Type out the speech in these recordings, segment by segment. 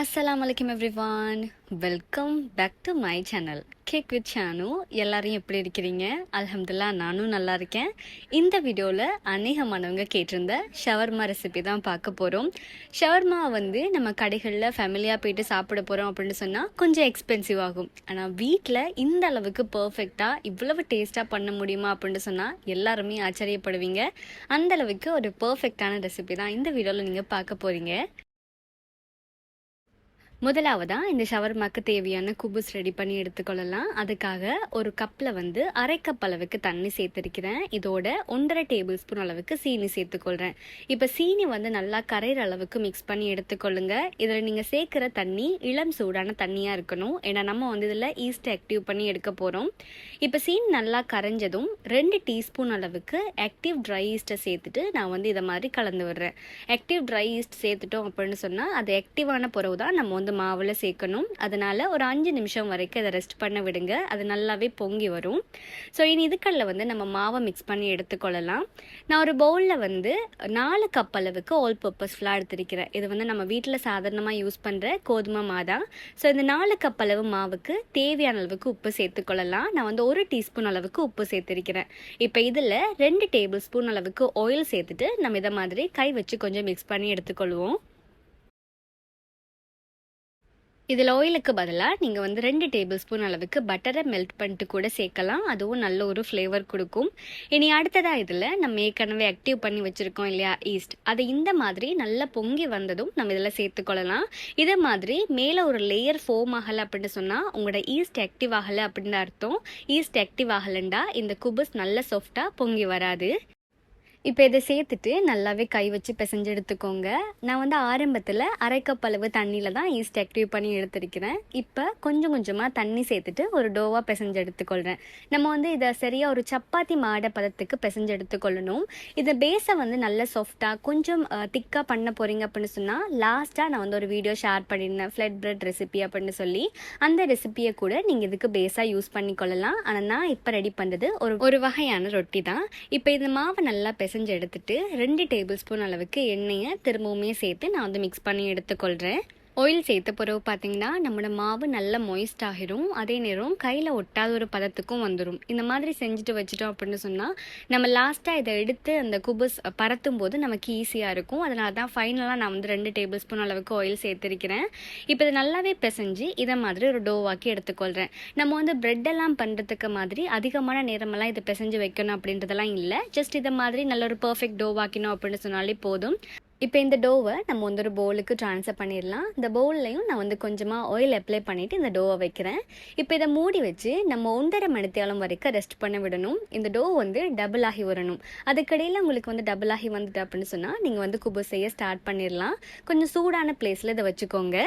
அஸ்ஸலாமு அலைக்கும் everyone welcome back to my channel cake with Shanu எல்லாரையும் எப்படி இருக்கிறீங்க? அல்ஹம்துல்லா நானும் நல்லா இருக்கேன். இந்த வீடியோவில் அநேகமானவங்க கேட்டிருந்த ஷவர்மா ரெசிபி தான் பார்க்க போகிறோம் ஷவர்மா வந்து நம்ம கடைகளில் ஃபேமிலியாக போயிட்டு சாப்பிட போகிறோம் அப்படின்னு சொன்னால் கொஞ்சம் எக்ஸ்பென்சிவ் ஆகும். ஆனால் வீட்டில் இந்த அளவுக்கு பர்ஃபெக்டாக இவ்வளவு டேஸ்ட்டாக பண்ண முடியுமா அப்படின்னு சொன்னால் எல்லாருமே ஆச்சரியப்படுவீங்க. அந்த அளவுக்கு ஒரு பர்ஃபெக்டான ரெசிபி தான் இந்த வீடியோவில் நீங்கள் பார்க்க போகிறீங்க முதலாவதாக இந்த ஷவர்மாக்கு தேவையான குபுஸ் ரெடி பண்ணி எடுத்துக்கொள்ளலாம். அதுக்காக ஒரு கப்பில் வந்து அரை கப் அளவுக்கு தண்ணி சேர்த்துருக்கிறேன். இதோட ஒன்றரை டேபிள் ஸ்பூன் அளவுக்கு சீனி சேர்த்துக்கொள்கிறேன் இப்போ சீனி வந்து நல்லா கரையிற அளவுக்கு மிக்ஸ் பண்ணி எடுத்துக்கொள்ளுங்க. இதில் நீங்கள் சேர்க்குற தண்ணி இளம் சூடான தண்ணியாக இருக்கணும். ஏன்னா நம்ம வந்து இதில் ஈஸ்ட் ஆக்டிவ் பண்ணி எடுக்க போகிறோம் இப்போ சீனி நல்லா கரைஞ்சதும் ரெண்டு டீஸ்பூன் அளவுக்கு ஆக்டிவ் ட்ரை ஈஸ்ட்டை சேர்த்துட்டு நான் வந்து இதை மாதிரி கலந்து விடுறேன். ஆக்டிவ் ட்ரை ஈஸ்ட் சேர்த்துட்டோம் அப்படின்னு சொன்னால் அது ஆக்டிவான பிறகு தான் நம்ம வந்து மாவில் சேர்க்கணும். அதனால் ஒரு அஞ்சு நிமிஷம் வரைக்கும் அதை ரெஸ்ட் பண்ண விடுங்க. அது நல்லாவே பொங்கி வரும். ஸோ இனி இதுக்கல்ல வந்து நம்ம மாவை மிக்ஸ் பண்ணி எடுத்துக்கொள்ளலாம். நான் ஒரு பவுலில் வந்து நாலு கப் அளவுக்கு ஆல் பர்பஸ் ஃபுல்லாக எடுத்திருக்கிறேன். இது வந்து நம்ம வீட்டில் சாதாரணமாக யூஸ் பண்ணுற கோதுமை மாதான் ஸோ இந்த நாலு கப் அளவு மாவுக்கு தேவையான அளவுக்கு உப்பு சேர்த்துக்கொள்ளலாம். நான் வந்து ஒரு டீஸ்பூன் அளவுக்கு உப்பு சேர்த்துருக்கிறேன். இப்போ இதில் ரெண்டு டேபிள் ஸ்பூன் அளவுக்கு ஆயில் சேர்த்துட்டு நம்ம இதை மாதிரி கை வச்சு கொஞ்சம் மிக்ஸ் பண்ணி எடுத்துக்கொள்வோம். இதில் ஆயிலுக்கு பதிலாக நீங்கள் வந்து ரெண்டு டேபிள் ஸ்பூன் அளவுக்கு பட்டரை மெல்ட் பண்ணிட்டு கூட சேர்க்கலாம். அதுவும் நல்ல ஒரு ஃப்ளேவர் கொடுக்கும். இனி அடுத்ததாக இதில் நம்ம ஏற்கனவே ஆக்டிவ் பண்ணி வச்சுருக்கோம் இல்லையா ஈஸ்ட் அதை இந்த மாதிரி நல்லா பொங்கி வந்ததும் நம்ம இதில் சேர்த்துக்கொள்ளலாம் இதே மாதிரி மேலே ஒரு லேயர் ஃபோம் ஆகலை அப்படின்னு சொன்னால் உங்களோட ஈஸ்ட் ஆக்டிவ் ஆகலை அப்படின்னு அர்த்தம். ஈஸ்ட் ஆக்டிவ் ஆகலைண்டா இந்த குபஸ் நல்ல சாஃப்டாக பொங்கி வராது. இப்போ இதை சேர்த்துட்டு நல்லாவே கை வச்சு பிசைஞ்சு எடுத்துக்கோங்க. நான் வந்து ஆரம்பத்தில் அரை கப் அளவு தண்ணியில் தான் ஈஸ்ட் ஆக்டிவ் பண்ணி எடுத்திருக்கிறேன். இப்போ கொஞ்சம் கொஞ்சமாக தண்ணி சேர்த்துட்டு ஒரு டோவாக பிசைஞ்சு எடுத்துக்கொள்கிறேன் நம்ம வந்து இதை சரியாக ஒரு சப்பாத்தி மாடை பதத்துக்கு பிசைஞ்சு எடுத்துக்கொள்ளணும். இதை பேஸை வந்து நல்ல சாஃப்டாக கொஞ்சம் திக்காக பண்ண போகிறீங்க அப்படின்னு சொன்னால் லாஸ்ட்டாக நான் வந்து ஒரு வீடியோ ஷேர் பண்ணியிருந்தேன் ஃப்ளட் பிரெட் ரெசிபி அப்படின்னு சொல்லி. அந்த ரெசிபியை கூட நீங்கள் இதுக்கு பேஸாக யூஸ் பண்ணிக்கொள்ளலாம். ஆனால் நான் இப்போ ரெடி பண்ணுறது ஒரு ஒரு வகையான ரொட்டி தான். இப்போ இந்த மாவை நல்லா பிசைஞ்சு எடுத்துட்டு ரெண்டு டேபிள் ஸ்பூன் அளவுக்கு எண்ணெயை திரும்பவுமே சேர்த்து நான் வந்து மிக்ஸ் பண்ணி எடுத்துக்கொள்கிறேன் ஆயில் சேர்த்த பிறகு பார்த்தீங்கன்னா நம்மளோட மாவு நல்ல மொய்ஸ்ட் ஆகிரும். அதே நேரம் கையில் ஒட்டாத ஒரு பதத்துக்கும் வந்துடும் இந்த மாதிரி செஞ்சுட்டு வச்சுட்டோம் அப்படின்னு சொன்னால் நம்ம லாஸ்ட்டாக இதை எடுத்து அந்த குபுஸ் பரத்தும் போது நமக்கு ஈஸியாக இருக்கும். அதனால தான் ஃபைனலாக நான் வந்து ரெண்டு டேபிள் ஸ்பூன் அளவுக்கு ஆயில் சேர்த்துருக்கிறேன். இப்போ இது நல்லாவே பிசைஞ்சு இதை மாதிரி ஒரு டோவாக்கி எடுத்துக்கொள்கிறேன் நம்ம வந்து ப்ரெட்டெல்லாம் பண்ணுறதுக்கு மாதிரி அதிகமான நேரமெல்லாம் இதை பிசைஞ்சு வைக்கணும் அப்படின்றதெல்லாம் இல்லை. ஜஸ்ட் இதை மாதிரி நல்ல ஒரு பர்ஃபெக்ட் டோவாக்கணும் அப்படின்னு சொன்னாலே போதும். இப்போ இந்த டோவை நம்ம வந்து ஒரு பவுலுக்கு ட்ரான்ஸ்ஃபர் பண்ணிடலாம். இந்த பவுல்லையும் நான் வந்து கொஞ்சமாக ஆயில் அப்ளை பண்ணிவிட்டு இந்த டோவை வைக்கிறேன். இப்போ இதை மூடி வச்சு நம்ம ஒன்றரை மணித்தியாலம் வரைக்கும் ரெஸ்ட் பண்ண விடணும். இந்த டோ வந்து டபுள் ஆகி வரணும். அதுக்கடையில் உங்களுக்கு வந்து டபுள் ஆகி வந்துட்டு அப்படின்னு சொன்னால் நீங்கள் வந்து குபு செய்ய ஸ்டார்ட் பண்ணிடலாம். கொஞ்சம் சூடான பிளேஸில் இதை வச்சுக்கோங்க.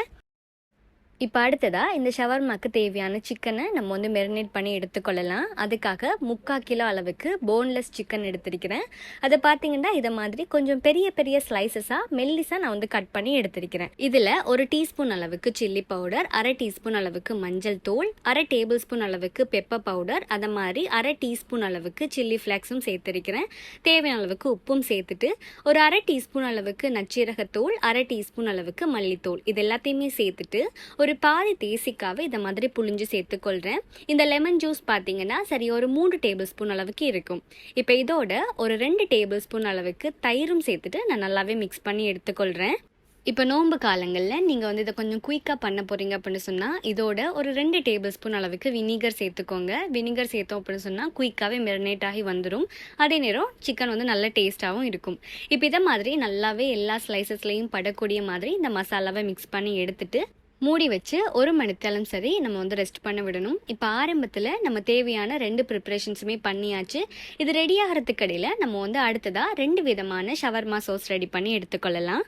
இப்போ அடுத்ததாக இந்த ஷவர்மாக்கு தேவையான சிக்கனை நம்ம வந்து மெரினேட் பண்ணி எடுத்துக்கொள்ளலாம். அதுக்காக முக்கால் கிலோ அளவுக்கு போன்லெஸ் சிக்கன் எடுத்திருக்கிறேன். அதை பார்த்தீங்கன்னா இதை மாதிரி கொஞ்சம் பெரிய பெரிய ஸ்லைசஸாக மெல்லிஸாக நான் வந்து கட் பண்ணி எடுத்திருக்கிறேன். இதில் ஒரு டீஸ்பூன் அளவுக்கு சில்லி பவுடர் அரை டீஸ்பூன் அளவுக்கு மஞ்சள் தூள் அரை டேபிள் ஸ்பூன் அளவுக்கு பெப்பர் பவுடர் அதை மாதிரி அரை டீஸ்பூன் அளவுக்கு சில்லி ஃப்ளாக்ஸும் சேர்த்துருக்கிறேன். தேவையான அளவுக்கு உப்பும் சேர்த்துட்டு ஒரு அரை டீஸ்பூன் அளவுக்கு நச்சீரகத்தூள் அரை டீஸ்பூன் அளவுக்கு மல்லித்தூள் இது எல்லாத்தையுமே சேர்த்துட்டு ஒரு பாதி தேசிக்காவை இதை மாதிரி புழிஞ்சு சேர்த்துக்கொள்கிறேன் இந்த லெமன் ஜூஸ் பார்த்தீங்கன்னா சரி ஒரு மூணு டேபிள் ஸ்பூன் அளவுக்கு இருக்கும். இப்போ இதோட ஒரு ரெண்டு டேபிள் ஸ்பூன் அளவுக்கு தயிரும் சேர்த்துட்டு நான் நல்லாவே மிக்ஸ் பண்ணி எடுத்துக்கொள்கிறேன் இப்போ நோன்பு காலங்களில் நீங்கள் வந்து இதை கொஞ்சம் குயிக்காக பண்ண போகிறீங்க அப்படின்னு சொன்னால் இதோட ஒரு ரெண்டு டேபிள் ஸ்பூன் அளவுக்கு வினிகர் சேர்த்துக்கோங்க. வினிகர் சேர்த்தோம் அப்படின்னு சொன்னால் குயிக்காகவே மெரினேட் ஆகி வந்துடும் அதே நேரம் சிக்கன் வந்து நல்ல டேஸ்ட்டாகவும் இருக்கும். இப்போ இதை மாதிரி நல்லாவே எல்லா ஸ்லைசஸ்லேயும் படக்கூடிய மாதிரி இந்த மசாலாவை மிக்ஸ் பண்ணி எடுத்துகிட்டு மூடி வச்சு ஒரு மணித்தாலும் சரி நம்ம வந்து ரெஸ்ட் பண்ண விடணும். இப்போ ஆரம்பத்தில் நம்ம தேவையான ரெண்டு ப்ரிப்பரேஷன்ஸுமே பண்ணியாச்சு. இது ரெடி ஆகிறதுக்கு இடையில் நம்ம வந்து அடுத்ததாக ரெண்டு விதமான ஷவர்மா சோஸ் ரெடி பண்ணி எடுத்துக்கொள்ளலாம்.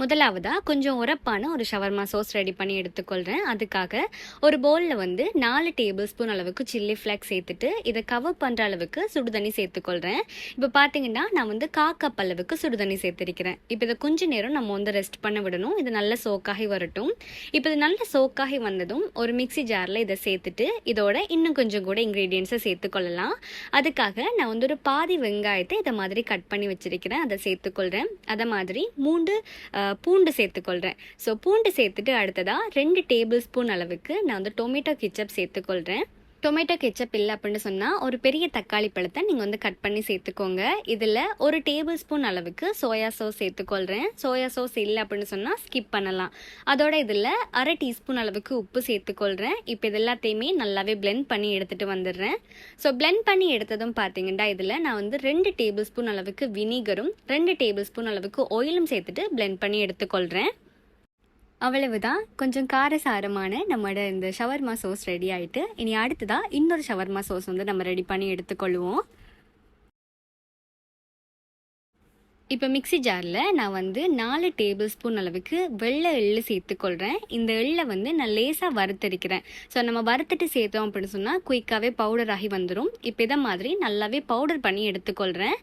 முதலாவதாக கொஞ்சம் உரப்பான ஒரு ஷவர்மா சோஸ் ரெடி பண்ணி எடுத்துக்கொள்கிறேன் அதுக்காக ஒரு பவுலில் வந்து நாலு டேபிள் ஸ்பூன் அளவுக்கு சில்லி ஃப்ளாக் சேர்த்துட்டு இதை கவர் பண்ணுற அளவுக்கு சுடுதண்ணி சேர்த்துக்கொள்கிறேன் இப்போ பார்த்தீங்கன்னா நான் வந்து கா கப் அளவுக்கு சுடுதண்ணி சேர்த்துருக்கிறேன். இப்போ இதை கொஞ்ச நேரம் நம்ம வந்து ரெஸ்ட் பண்ண விடணும். இது நல்ல சோக்காகி வரட்டும். இப்போ இது நல்ல சோக்காகி வந்ததும் ஒரு மிக்சி ஜாரில் இதை சேர்த்துட்டு இதோட இன்னும் கொஞ்சம் கூட இன்க்ரீடியன்ஸை சேர்த்துக்கொள்ளலாம். அதுக்காக நான் வந்து ஒரு பாதி வெங்காயத்தை இதை மாதிரி கட் பண்ணி வச்சிருக்கிறேன். அதை சேர்த்துக்கொள்கிறேன் அதை மாதிரி மூன்று பூண்டு சேர்த்துக்கொள்கிறேன் ஸோ பூண்டு சேர்த்துட்டு அடுத்ததாக ரெண்டு டேபிள் ஸ்பூன் அளவுக்கு நான் வந்து டொமேட்டோ கிச்சப் சேர்த்துக்கொள்கிறேன் டொமேட்டோ கெச்சப் இல்லை அப்படின்னு சொன்னால் ஒரு பெரிய தக்காளி பழத்தை நீங்கள் வந்து கட் பண்ணி சேர்த்துக்கோங்க. இதில் ஒரு டேபிள் ஸ்பூன் அளவுக்கு சோயா சோஸ் சேர்த்துக்கொள்கிறேன் சோயா சோஸ் இல்லை அப்படின்னு சொன்னால் ஸ்கிப் பண்ணலாம். அதோட இதில் அரை டீஸ்பூன் அளவுக்கு உப்பு சேர்த்துக்கொள்கிறேன் இப்போ இது எல்லாத்தையுமே நல்லாவே பிளெண்ட் பண்ணி எடுத்துகிட்டு வந்துடுறேன். ஸோ பிளெண்ட் பண்ணி எடுத்ததும் பார்த்தீங்கன்னா இதில் நான் வந்து ரெண்டு டேபிள் ஸ்பூன் அளவுக்கு வினிகரும் ரெண்டு டேபிள் ஸ்பூன் அளவுக்கு ஆயிலும் சேர்த்துட்டு பிளெண்ட் பண்ணி எடுத்துக்கொள்கிறேன் அவ்வளவுதான். கொஞ்சம் காரசாரமான நம்மளோட இந்த ஷவர்மா சோஸ் ரெடி ஆயிட்டு இனி அடுத்ததாக இன்னொரு ஷவர்மா சோஸ் வந்து நம்ம ரெடி பண்ணி எடுத்துக்கொள்வோம். இப்போ மிக்ஸி ஜாரில் நான் வந்து நாலு டேபிள் ஸ்பூன் அளவுக்கு வெள்ளை எள்ளு சேர்த்துக்கொள்கிறேன் இந்த எள்ளை வந்து நான் லேசாக வறுத்தரிக்கிறேன் ஸோ நம்ம வறுத்துட்டு சேர்த்தோம் அப்படின்னு சொன்னால் குயிக்காகவே பவுடர் ஆகி வந்துடும் இப்போ இதை மாதிரி நல்லாவே பவுடர் பண்ணி எடுத்துக்கொள்கிறேன்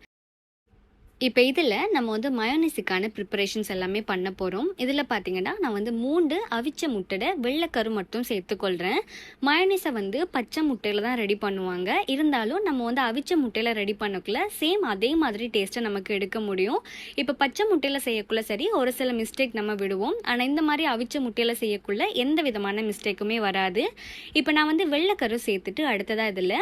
இப்போ இதில் நம்ம வந்து மயோனிஸுக்கான ப்ரிப்பரேஷன்ஸ் எல்லாமே பண்ண போகிறோம் இதில் பார்த்தீங்கன்னா நான் வந்து மூண்டு அவிச்ச முட்டையோட வெள்ளைக்கரு மட்டும் சேர்த்துக்கொள்கிறேன் மயோனிஸை வந்து பச்சை முட்டையில் தான் ரெடி பண்ணுவாங்க. இருந்தாலும் நம்ம வந்து அவிச்ச முட்டையில் ரெடி பண்ணக்குள்ள சேம் அதே மாதிரி டேஸ்ட்டை நமக்கு எடுக்க முடியும். இப்போ பச்சை முட்டையில் செய்யக்குள்ள சரி ஒரு சில மிஸ்டேக் நம்ம விடுவோம். ஆனால் இந்த மாதிரி அவிச்ச முட்டையில் செய்யக்குள்ள எந்த விதமான மிஸ்டேக்குமே வராது. இப்போ நான் வந்து வெள்ளைக்கரு சேர்த்துட்டு அடுத்ததாக இதில்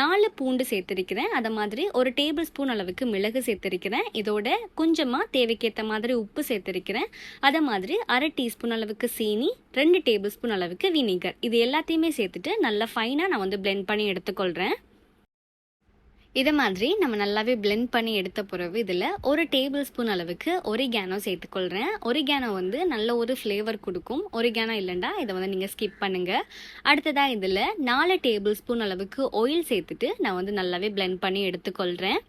நாலு பூண்டு சேர்த்துருக்கிறேன். அதை மாதிரி ஒரு டேபிள் ஸ்பூன் அளவுக்கு மிளகு சேர்த்துருக்கிறேன். இதோட கொஞ்சமாக தேவைக்கேற்ற மாதிரி உப்பு சேர்த்துருக்கிறேன். அதை மாதிரி அரை டீஸ்பூன் அளவுக்கு சீனி ரெண்டு டேபிள் ஸ்பூன் அளவுக்கு வினிகர். இது எல்லாத்தையுமே சேர்த்துட்டு நல்லா ஃபைனாக நான் வந்து பிளெண்ட் பண்ணி எடுத்துக்கொள்கிறேன் இதை மாதிரி நம்ம நல்லாவே பிளெண்ட் பண்ணி எடுத்த பிறகு இதில் ஒரு டேபிள் ஸ்பூன் அளவுக்கு ஒரிகேனோ சேர்த்துக்கொள்கிறேன் ஒரிகேனோ வந்து நல்ல ஒரு ஃப்ளேவர் கொடுக்கும். ஒரிகேனோ இல்லைண்டா இதை வந்து நீங்கள் ஸ்கிப் பண்ணுங்கள் அடுத்ததாக இதில் நாலு டேபிள் ஸ்பூன் அளவுக்கு ஆயில் சேர்த்துட்டு நான் வந்து நல்லாவே பிளெண்ட் பண்ணி எடுத்துக்கொள்கிறேன்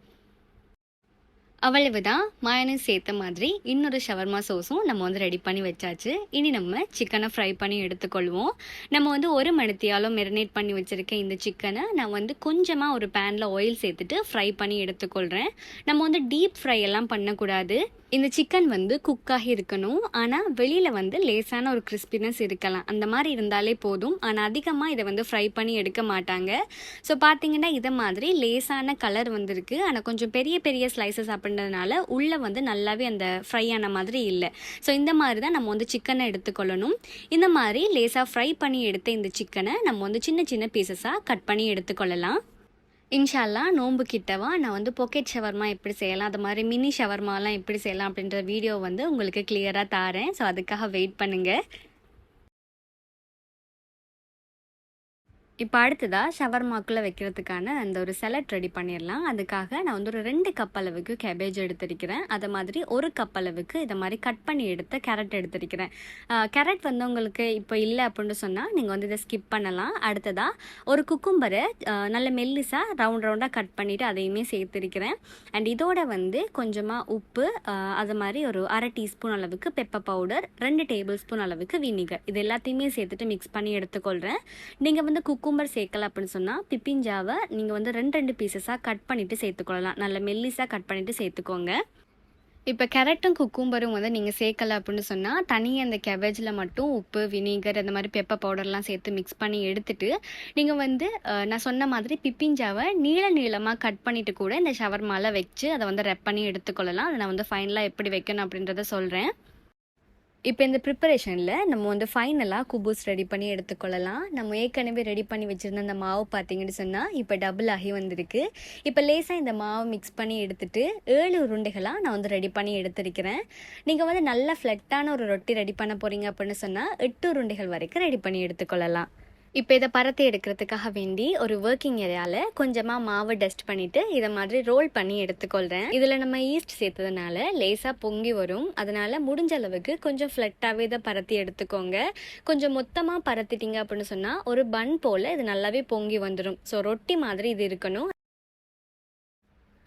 அவ்வளவுதான் மயனஸ் சேர்த்த மாதிரி இன்னொரு ஷவர்மா சோஸும் நம்ம வந்து ரெடி பண்ணி வச்சாச்சு. இனி நம்ம சிக்கனை ஃப்ரை பண்ணி எடுத்துக்கொள்வோம். நம்ம வந்து ஒரு மணித்தியாலும் மெரினேட் பண்ணி வச்சுருக்க இந்த சிக்கனை நான் வந்து கொஞ்சமாக ஒரு பேனில் ஆயில் சேர்த்துட்டு ஃப்ரை பண்ணி எடுத்துக்கொள்கிறேன் நம்ம வந்து டீப் ஃப்ரை எல்லாம் பண்ணக்கூடாது. இந்த சிக்கன் வந்து குக்காகி இருக்கணும். ஆனால் வெளியில் வந்து லேசான ஒரு கிறிஸ்பினஸ் இருக்கலாம். அந்த மாதிரி இருந்தாலே போதும். ஆனால் அதிகமாக இதை வந்து ஃப்ரை பண்ணி எடுக்க மாட்டாங்க. ஸோ பார்த்தீங்கன்னா இதை மாதிரி லேசான கலர் வந்திருக்கு. ஆனால் கொஞ்சம் பெரிய பெரிய ஸ்லைசஸ் அப்படின்றதுனால உள்ளே வந்து நல்லாவே அந்த ஃப்ரை ஆன மாதிரி இல்லை. ஸோ இந்த மாதிரி தான் நம்ம வந்து சிக்கனை எடுத்துக்கொள்ளணும். இந்த மாதிரி லேசாக ஃப்ரை பண்ணி எடுத்த இந்த சிக்கனை நம்ம வந்து சின்ன சின்ன பீசஸாக கட் பண்ணி எடுத்துக்கொள்ளலாம். இன்ஷால்லா நோம்பு கிட்டவா நான் வந்து பொக்கெட் ஷவர்மா எப்படி செய்யலாம்? அது மாதிரி மினி ஷவர்மாலாம் எப்படி செய்யலாம் அப்படின்ற வீடியோ வந்து உங்களுக்கு கிளியராக தாரேன். ஸோ அதுக்காக வெயிட் பண்ணுங்கள் இப்போ அடுத்ததாக ஷவர்மாக்குள்ளே வைக்கிறதுக்கான அந்த ஒரு செலட் ரெடி பண்ணிடலாம் அதுக்காக நான் வந்து ஒரு ரெண்டு கப் அளவுக்கு கேபேஜ் எடுத்திருக்கிறேன். அதை மாதிரி ஒரு கப் அளவுக்கு இதை மாதிரி கட் பண்ணி எடுத்த கேரட் எடுத்திருக்கிறேன். கேரட் வந்து உங்களுக்கு இப்போ இல்லை அப்படின்னு சொன்னால் நீங்கள் வந்து இதை ஸ்கிப் பண்ணலாம். அடுத்ததாக ஒரு குக்கும்பரை நல்ல மெல்லிஸாக ரவுண்ட் ரவுண்டாக கட் பண்ணிவிட்டு அதையுமே சேர்த்துருக்கிறேன். அண்ட் இதோட வந்து கொஞ்சமாக உப்பு அது மாதிரி ஒரு அரை டீஸ்பூன் அளவுக்கு பெப்பர் பவுடர் ரெண்டு டேபிள் ஸ்பூன் அளவுக்கு வினிகர் இது எல்லாத்தையுமே சேர்த்துட்டு மிக்ஸ் பண்ணி எடுத்துக்கொள்கிறேன் நீங்கள் வந்து குக்கும்பர் சேர்க்கல அப்படின்னு சொன்னால் பிப்பிஞ்சாவை நீங்கள் வந்து ரெண்டு ரெண்டு பீசஸாக கட் பண்ணிவிட்டு சேர்த்துக்கொள்ளலாம். நல்ல மெல்லிஸாக கட் பண்ணிவிட்டு சேர்த்துக்கோங்க. இப்போ கேரட்டும் குக்கும்பரும் வந்து நீங்கள் சேர்க்கல அப்படின்னு சொன்னால் தனியாக அந்த கேபேஜில் மட்டும் உப்பு வினிகர் அந்த மாதிரி பெப்பர் பவுடர்லாம் சேர்த்து மிக்ஸ் பண்ணி எடுத்துட்டு நீங்கள் வந்து நான் சொன்ன மாதிரி பிப்பிஞ்சாவை நீள நீளமாக கட் பண்ணிவிட்டு கூட இந்த ஷவர்மாவில் வச்சு அதை வந்து ரெப் பண்ணி எடுத்துக்கொள்ளலாம். அதை நான் வந்து ஃபைனலாக எப்படி வைக்கணும் அப்படின்றத சொல்கிறேன் இப்போ இந்த ப்ரிப்பரேஷனில் நம்ம வந்து ஃபைனலாக குபூஸ் ரெடி பண்ணி எடுத்துக்கொள்ளலாம். நம்ம ஏற்கனவே ரெடி பண்ணி வச்சுருந்த அந்த மாவு பார்த்தீங்கன்னு சொன்னால் இப்போ டபுள் ஆகி வந்திருக்கு. இப்போ லேசாக இந்த மாவை மிக்ஸ் பண்ணி எடுத்துட்டு ஏழு உருண்டைகளாக நான் வந்து ரெடி பண்ணி எடுத்திருக்கிறேன். நீங்கள் வந்து நல்ல ஃப்ளட்டான ஒரு ரொட்டி ரெடி பண்ண போகிறீங்க அப்படின்னு சொன்னால் எட்டு உருண்டைகள் வரைக்கும் ரெடி பண்ணி எடுத்துக்கொள்ளலாம். இப்போ இதை பரத்தி எடுக்கிறதுக்காக வேண்டி ஒரு ஒர்க்கிங் ஏரியாவில் கொஞ்சமாக மாவு டஸ்ட் பண்ணிவிட்டு இதை மாதிரி ரோல் பண்ணி எடுத்துக்கொள்கிறேன் இதில் நம்ம ஈஸ்ட் சேர்த்ததுனால லேசாக பொங்கி வரும். அதனால் முடிஞ்ச அளவுக்கு கொஞ்சம் ஃப்ளட்டாகவே இதை பரத்தி எடுத்துக்கோங்க. கொஞ்சம் மொத்தமாக பரத்திட்டிங்க அப்படின்னு சொன்னால் ஒரு பன் போல் இது நல்லாவே பொங்கி வந்துடும் ஸோ ரொட்டி மாதிரி இது இருக்கணும்.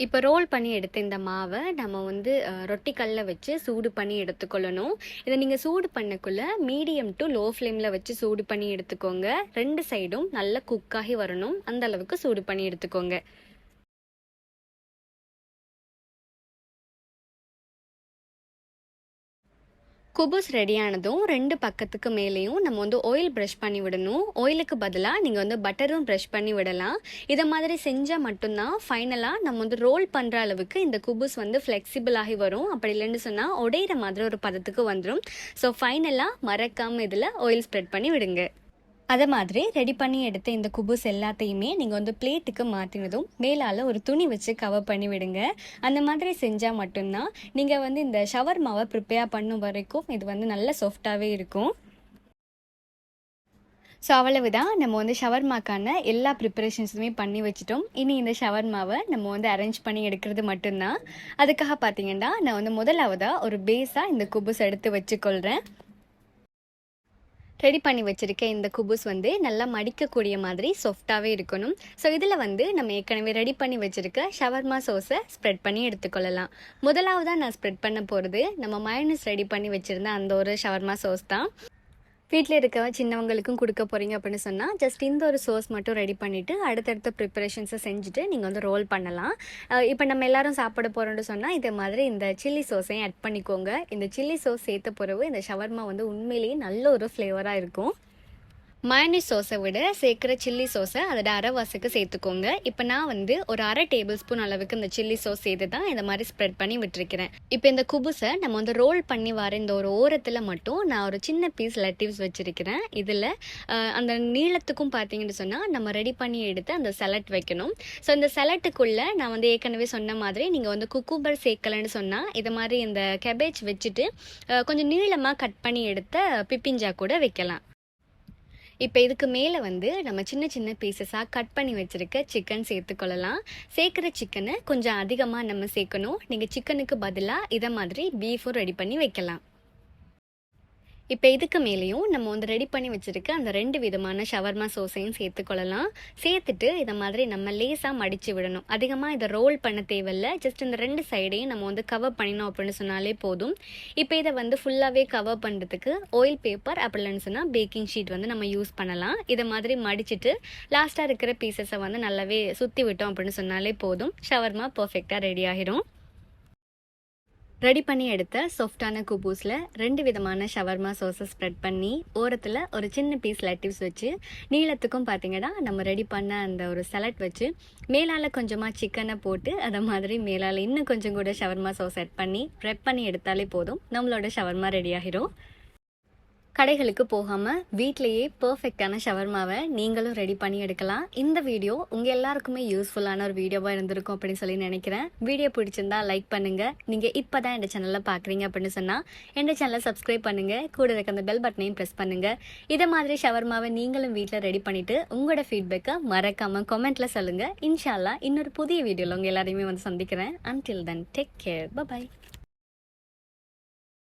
இப்போ ரோல் பண்ணி எடுத்த இந்த மாவை நம்ம வந்து ரொட்டி கல்லில் வச்சு சூடு பண்ணி எடுத்துக்கொள்ளணும். இதை நீங்கள் சூடு பண்ணக்குள்ள மீடியம் டு லோ ஃப்ளேமில் வச்சு சூடு பண்ணி எடுத்துக்கோங்க. ரெண்டு சைடும் நல்லா குக்காகி வரணும். அந்த அளவுக்கு சூடு பண்ணி எடுத்துக்கோங்க. குபுஸ் ரெடியானதும் ரெண்டு பக்கத்துக்கு மேலேயும் நம்ம வந்து ஆயில் ப்ரஷ் பண்ணி விடணும். ஆயிலுக்கு பதிலாக நீங்கள் வந்து பட்டரும் ப்ரஷ் பண்ணி விடலாம். இதை மாதிரி செஞ்சால் மட்டும்தான் ஃபைனலாக நம்ம வந்து ரோல் பண்ணுற அளவுக்கு இந்த குபுஸ் வந்து ஃப்ளெக்சிபிள் ஆகி வரும். அப்படி இல்லைன்னு சொன்னால் உடையிற மாதிரி ஒரு பதத்துக்கு வந்துடும் ஸோ ஃபைனலாக மறக்காமல் இதில் ஆயில் ஸ்ப்ரெட் பண்ணி விடுங்க. அதை மாதிரி ரெடி பண்ணி எடுத்த இந்த குபுஸ் எல்லாத்தையுமே நீங்கள் வந்து பிளேட்டுக்கு மாற்றினதும் மேலால் ஒரு துணி வச்சு கவர் பண்ணி விடுங்க. அந்த மாதிரி செஞ்சால் மட்டும்தான் நீங்கள் வந்து இந்த ஷவர் மாவை ப்ரிப்பேர் பண்ணும் வரைக்கும் இது வந்து நல்ல சாஃப்டாகவே இருக்கும். ஸோ அவ்வளவுதான். நம்ம வந்து ஷவர்மாக்கான எல்லா ப்ரிப்பரேஷன்ஸுமே பண்ணி வச்சிட்டோம். இனி இந்த ஷவர்மாவை நம்ம வந்து அரேஞ்ச் பண்ணி எடுக்கிறது மட்டும்தான். அதுக்காக பார்த்தீங்கன்னா நான் வந்து முதலாவதாக ஒரு பேஸாக இந்த குபுஸ் எடுத்து வச்சுக்கொள்கிறேன் ரெடி பண்ணி வச்சுருக்க இந்த குபுஸ் வந்து நல்லா மடிக்கக்கூடிய மாதிரி சாஃப்டாகவே இருக்கணும். ஸோ இதில் வந்து நம்ம ஏற்கனவே ரெடி பண்ணி வச்சுருக்க ஷவர்மா சோஸை ஸ்ப்ரெட் பண்ணி எடுத்துக்கொள்ளலாம். முதலாவதாக நான் ஸ்ப்ரெட் பண்ண போகிறது நம்ம மயனஸ் ரெடி பண்ணி வச்சுருந்த அந்த ஒரு ஷவர்மா சோஸ் தான். வீட்டில் இருக்க சின்னவங்களுக்கும் கொடுக்க போகிறீங்க அப்படின்னு சொன்னால் ஜஸ்ட் இந்த ஒரு சோர்ஸ் மட்டும் ரெடி பண்ணிவிட்டு அடுத்தடுத்த ப்ரிப்பரேஷன்ஸை செஞ்சுட்டு நீங்கள் வந்து ரோல் பண்ணலாம். இப்போ நம்ம எல்லாரும் சாப்பிட போகிறோம்னு சொன்னால் இதே மாதிரி இந்த சில்லி சோஸையும் ஆட் பண்ணிக்கோங்க. இந்த சில்லி சோஸ் சேர்த்த பிறகு இந்த ஷவர்மா வந்து உண்மையிலேயே நல்ல ஒரு ஃப்ளேவராக இருக்கும். மயனி சோஸை விட சேர்க்குற சில்லி சோஸை அதோட அரைவாசுக்கு சேர்த்துக்கோங்க. இப்போ நான் வந்து ஒரு அரை டேபிள் ஸ்பூன் அளவுக்கு இந்த சில்லி சோஸ் சேர்த்து தான் இந்த மாதிரி ஸ்ப்ரெட் பண்ணி விட்டுருக்கிறேன். இப்போ இந்த குபுசை நம்ம வந்து ரோல் பண்ணி வர இந்த ஒரு ஓரத்தில் மட்டும் நான் ஒரு சின்ன பீஸ் லட்டிவ்ஸ் வச்சுருக்கிறேன். இதில் அந்த நீளத்துக்கும் பார்த்தீங்கன்னு சொன்னால் நம்ம ரெடி பண்ணி எடுத்து அந்த சலட் வைக்கணும். ஸோ இந்த சலட்டுக்குள்ளே நான் வந்து ஏற்கனவே சொன்ன மாதிரி நீங்கள் வந்து குக்கூபர் சேர்க்கலன்னு சொன்னால் இது மாதிரி இந்த கெபேஜ் வச்சுட்டு கொஞ்சம் நீளமாக கட் பண்ணி எடுத்த பிப்பிஞ்சா கூட வைக்கலாம். இப்போ இதுக்கு மேலே வந்து நம்ம சின்ன சின்ன பீசஸாக கட் பண்ணி வச்சுருக்க சிக்கன் சேர்த்துக்கொள்ளலாம் சேர்க்குற சிக்கனை கொஞ்சம் அதிகமாக நம்ம சேர்க்கணும். நீங்கள் சிக்கனுக்கு பதிலாக இதை மாதிரி பீஃபும் ரெடி பண்ணி வைக்கலாம். இப்போ இதுக்கு மேலேயும் நம்ம வந்து ரெடி பண்ணி வச்சுருக்க அந்த ரெண்டு விதமான ஷவர்மா சோஸையும் சேர்த்துக்கொள்ளலாம் சேர்த்துட்டு இதை மாதிரி நம்ம லேஸாக மடித்து விடணும். அதிகமாக இதை ரோல் பண்ண தேவையில்ல. ஜஸ்ட் இந்த ரெண்டு சைடையும் நம்ம வந்து கவர் பண்ணினோம் அப்படின்னு சொன்னாலே போதும். இப்போ இதை வந்து ஃபுல்லாகவே கவர் பண்ணுறதுக்கு ஆயில் பேப்பர் அப்படி இல்லைன்னு சொன்னால் பேக்கிங் ஷீட் வந்து நம்ம யூஸ் பண்ணலாம். இதை மாதிரி மடிச்சுட்டு லாஸ்ட்டாக இருக்கிற பீசஸை வந்து நல்லாவே சுற்றி விட்டோம் அப்படின்னு சொன்னாலே போதும். ஷவர்மா பர்ஃபெக்டாக ரெடி ஆகிரும் ரெடி பண்ணி எடுத்த சாஃப்டான குபூஸில் ரெண்டு விதமான ஷவர்மா சோஸை ஸ்ப்ரெட் பண்ணி ஓரத்தில் ஒரு சின்ன பீஸ் லட்டிவ்ஸ் வச்சு நீளத்துக்கும் பார்த்தீங்கன்னா நம்ம ரெடி பண்ண அந்த ஒரு சலட் வச்சு மேலால் கொஞ்சமாக சிக்கனை போட்டு அதை மாதிரி மேலால் இன்னும் கொஞ்சம் கூட ஷவர்மா சோஸ் ஆட் பண்ணி ப்ரெப் பண்ணி எடுத்தாலே போதும். நம்மளோட ஷவர்மா ரெடி ஆகிரும் கடைகளுக்கு போகாமல் வீட்லேயே பர்ஃபெக்டான ஷவர்மாவை நீங்களும் ரெடி பண்ணி எடுக்கலாம். இந்த வீடியோ உங்கள் எல்லாருக்குமே யூஸ்ஃபுல்லான ஒரு வீடியோவாக இருந்திருக்கும் அப்படின்னு சொல்லி நினைக்கிறேன். வீடியோ பிடிச்சிருந்தா லைக் பண்ணுங்கள் நீங்கள் இப்போ தான் என் சேனலில் பார்க்குறீங்க அப்படின்னு சொன்னால் என் சேனலை சப்ஸ்கிரைப் பண்ணுங்கள் கூட இருக்க அந்த பெல் பட்டனையும் ப்ரெஸ் பண்ணுங்கள் இதை மாதிரி ஷவர்மாவை நீங்களும் வீட்டில் ரெடி பண்ணிவிட்டு உங்களோட ஃபீட்பேக்கை மறக்காமல் கமெண்ட்டில் சொல்லுங்கள் இன்ஷால்லா இன்னொரு புதிய வீடியோவில் உங்கள் எல்லாரையுமே வந்து சந்திக்கிறேன். Until then take care bye